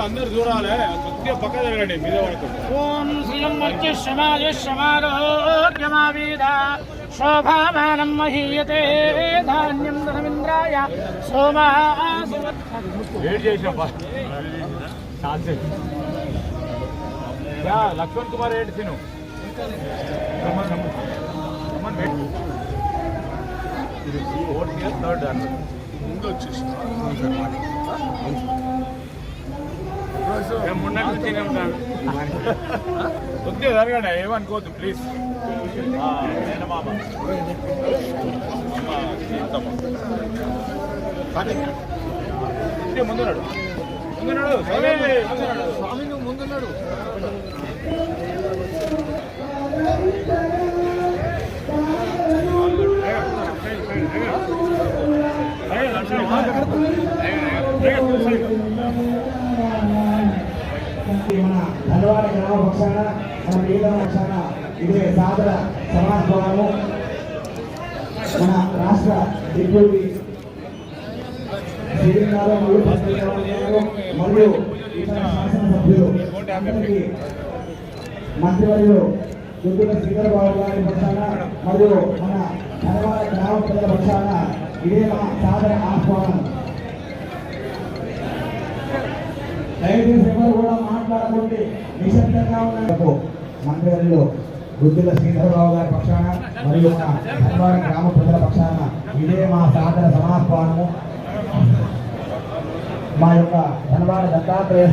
అందరు చూడాలి కొద్దిగా పక్క జరగండి మీద ఓం శ్రియం మధ్య సమాజ సమారోగ్యమావేద శోభామానం మహీయతే ధాన్యం ధనమింద్రాయ సోమా వెయిట్ చేసాం లక్ష్మణ్ కుమార్ ఏంటి తిను? థర్డ్ ముందు వచ్చేసి మున్నట్టు తినే ఉంటాను కొద్దిగా జరగండి ఏమనుకోవద్దు ప్లీజ్ ముందున్నాడు ముందున్నాడు స్వామి నువ్వు ముందున్నాడు. ధనవాడ గ్రామ పక్షాన మన నీలం పక్షాన ఇదే సాదర సమాజ్ భవనము మన రాష్ట్ర డిప్యూటీ సీఎం మరియు మరియు శాసనసభ్యులు మంత్రివర్యులు దుద్దుల శ్రీధర్ బాబు గారి పక్షాన మరియు మన ధనవాడ గ్రామ ప్రజల పక్షాన ఇదే మా సాధన ఆహ్వానం. దయచేసి ఎవరు కూడా మాట్లాడకండి నిశ్శబ్దంగా ఉన్నందుకు మంత్రివర్యులు బుద్ధుల శ్రీధరరావు గారి పక్షాన మరియు మన ధన్వాడ గ్రామ ప్రజల పక్షాన ఇదే మా సాధన సమాహ్వానము. మా యొక్క ధన్వాడ దత్తాత్రేయ